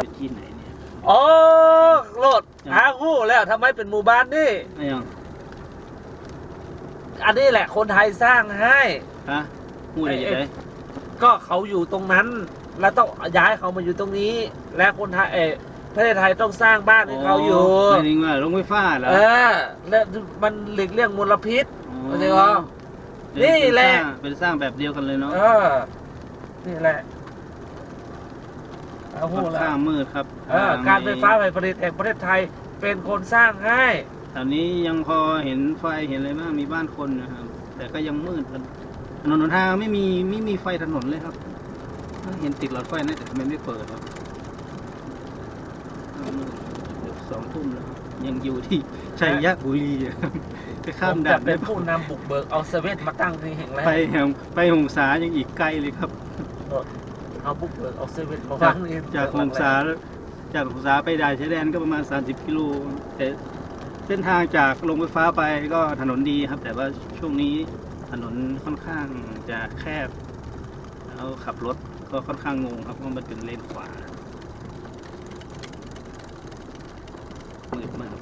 อยู่ที่ไหนเนี่ยอ๋อโลดหาคู่แล้วทำไมเป็นหมู่บ้านนี่อะไรยังอันนี้แหละคนไทยสร้างให้ฮะพูดอะไรอยู่ไหนก็เขาอยู่ตรงนั้น แล้วต้องย้ายเขามาอยู่ตรงนี้ และคนไทยเออประเทศไทยต้องสร้างบ้านให้เขาอยู่หมายถึงว่าโรงไฟฟ้าเหรอเออแล้วมันหลีกเลี่ยงมลพิษเข้าใจปะเป็นนี่แหละเป็นสร้างเป็นสร้างแบบเดียวกันเลยเนาะเออนี่แหละ เอาค่หูอนละข้างมืดครับเออการไฟฟ้าฝ่ายผลิตแห่งประเทศไทยเป็นคนสร้างให้แถวนี้ยังพอเห็นไฟเห็นอะไรบ้างมีบ้านคนนะครับ แต่ก็ยังมืดครับถนนหนทางไม่มีไม่มีไฟถนนเลยครับ เห็นติดหลอดไฟนะแต่ทำไมไม่เปิดวะมืดเกือบสองทุ่มแล้วครับยังอยู่ที่ชัยบุรีอะครับจะข้ามผมด่าจะนเป็ได้นผู้นำบุกเบิกเอาเซเว่นมาตั้งที่แห่งแรกไปแห่งไปหงสายังอีกไกลเลยครับ เอาบุกเบิกเอาเซเว่นมาจาวากงนี่จากหงสาจากหงสาไปด่านชายแดนก็ประมาณ 30 กิโลแต่เส้นทางจากโรงไฟฟ้าไปก็ถนนดีครับ แต่ว่าช่วงนี้ถนนค่อนข้างจะแคบ แล้วขับรถก็ค่อนข้างงงครับเพราะมันเป็นเลนขวามืดมาก